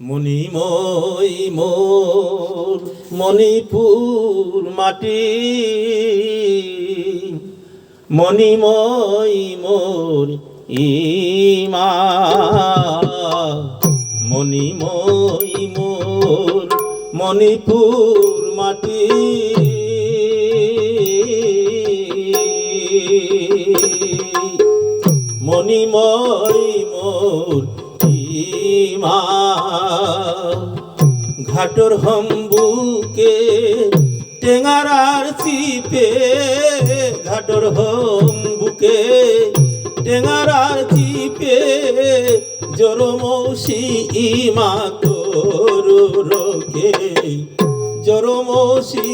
মণিময় মোর মণিপুর মাটি। মণিময় মোর ইমা মণিময় মোর মণিপুর মাটি। মণিময় মোর ইমা ঘাটর হম্বুকে টেঙারার চিপে। ঘাটর হম্বুকে টেঙারার চিপে। জোর মৌসি ইমা করু রোকে জোর মৌসি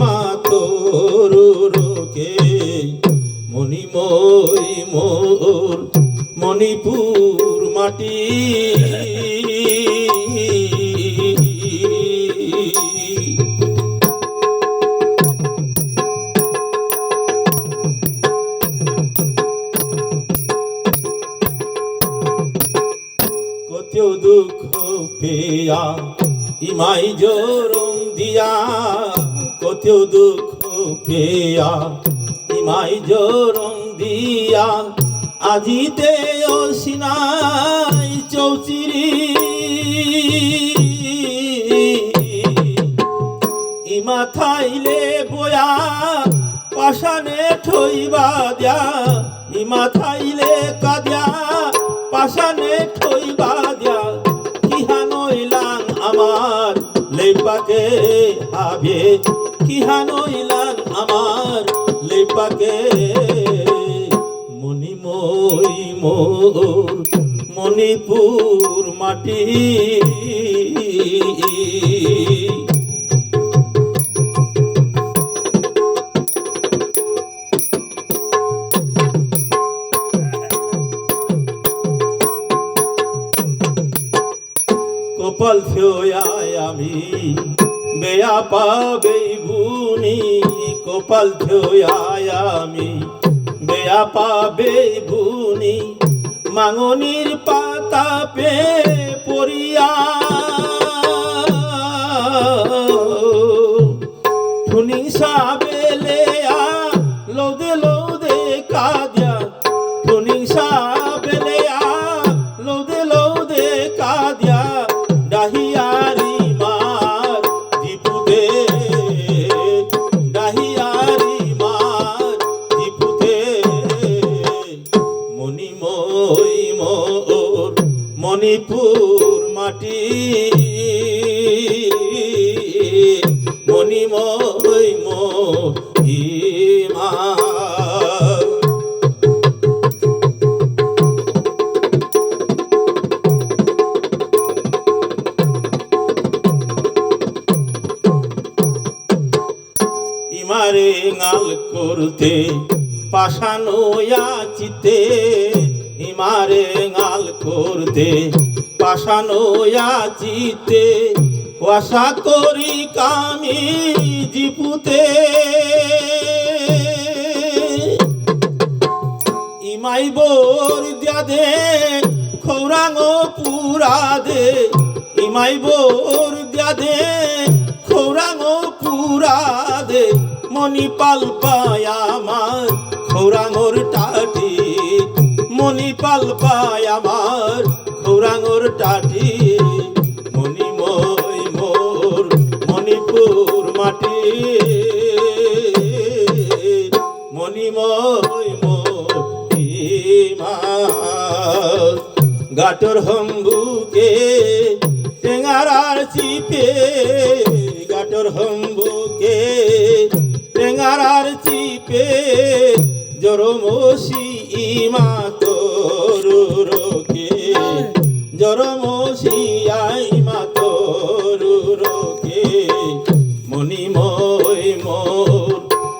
মা করু রোকে মণিময় মোর মণিপুর মাটি। কত দুঃখ পেয়া ইমাই জোরম দিয়া। কত দুঃখ পেয়া ইমাই জোরম দিয়া। আজিতে অসিনাই চৌচিরি। ইমা থাইলে বয়া পাশানে ঠইবা দিয়া। ইমা থাইলে কাদিয়া পাশানে ঠইবা দিয়া। কিহানইলান আমার লেপাকে হাবে কিহানইলান আমার লেপাকে মোর মণিপুর মাটি। কপাল থিয়ায় আমি বেয়া পাবে ভুনি কপাল থিয়ায় আমি বেয়া পাবে ভুনি মাঙনির পাতা পে পড়িয়া মণিপুর মাটি। মণিময় মহিমা ইমারে গাল করতে পাশানো চিতে ইমারে গাল করতে পাশানো চিতে আশা করি কামি জিপুতে ইমাই বোর দে খৌরাঙ পুরা দে। ইমাই বোর দে খৌরাঙ পুরা দে। মনি পাল পায় আমার খৌরাঙর টাটি মনি পাল পায় আমার খৌরাঙর টাটি। মণিময় মোর মণিপুর মাটি। মণিময় মহিমা গাটর হম্বুকে টেঙারার চিপে। গাটর হম্বুকে টেঙারার চিপে। জরমসি ইমা রোকে জরমসি আইমা তরু রোকে মণিময় মোর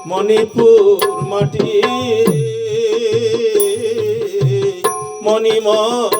মণিপুর মাটি মণিময়